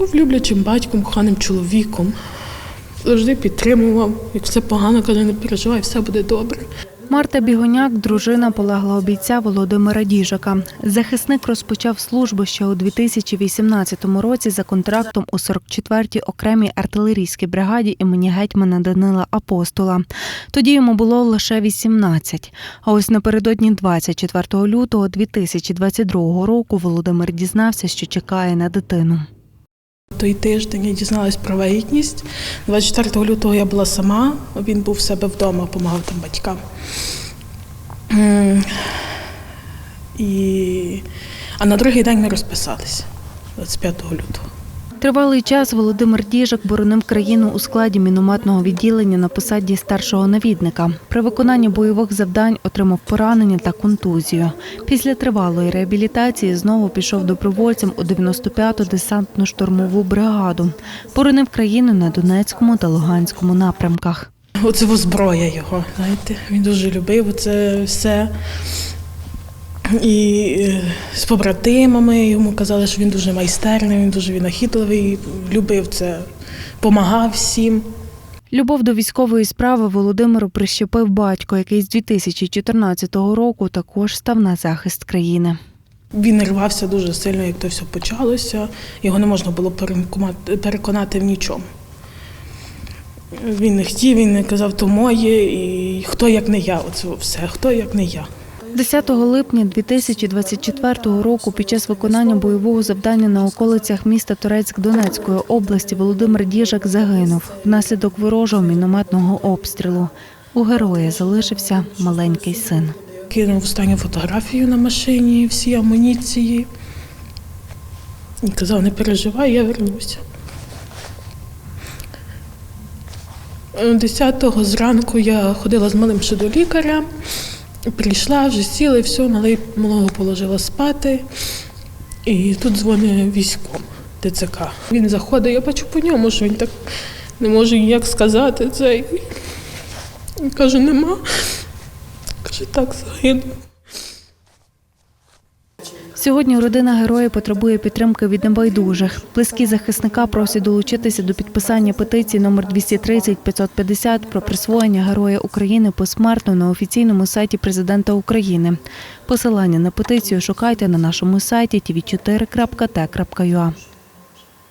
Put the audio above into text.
Був люблячим батьком, коханим чоловіком. Завжди підтримував. Як все погано, каже, не переживай, все буде добре. Марта Бігоняк, дружина полеглого бійця Володимира Діжака. Захисник розпочав службу ще у 2018 році за контрактом у 44-й окремій артилерійській бригаді імені гетьмана Данила Апостола. Тоді йому було лише 18. А ось напередодні 24 лютого 2022 року Володимир дізнався, що чекає на дитину. Той тиждень я дізналась про вагітність. 24 лютого я була сама, він був в себе вдома, допомагав там батькам. І... А на другий день ми розписалися 25 лютого. Тривалий час Володимир Діжак боронив країну у складі мінометного відділення на посаді старшого навідника. При виконанні бойових завдань отримав поранення та контузію. Після тривалої реабілітації знову пішов добровольцем у 95-ту десантну штурмову бригаду. Боронив країну на Донецькому та Луганському напрямках. Оце зброя його, знаєте. Він дуже любив це все. І е, з побратимами йому казали, що він дуже майстерний, він дуже винахідливий, любив це, допомагав всім. Любов до військової справи Володимиру прищепив батько, який з 2014 року також став на захист країни. Він рвався дуже сильно, як то все почалося. Його не можна було переконати в нічому. Він не хотів, він не казав, то моє, і хто як не я, оце все, хто як не я. 10 липня 2024 року під час виконання бойового завдання на околицях міста Торецьк Донецької області Володимир Діжак загинув внаслідок ворожого мінометного обстрілу. У героя залишився маленький син. Кинув останню фотографію на машині, всі амуніції. І казав, не переживай, я вернуся. 10-го зранку я ходила з малим ще до лікаря, прийшла, вже сіла і все, малий, малого положила спати. І тут дзвонить військом ТЦК. Він заходить, я бачу по ньому, що він так не може ніяк сказати це. Каже, нема. Каже, так загинув. Сьогодні родина героя потребує підтримки від небайдужих. Близькі захисника просять долучитися до підписання петиції номер 230 550 про присвоєння Героя України посмертно на офіційному сайті президента України. Посилання на петицію шукайте на нашому сайті tv4.t.ua.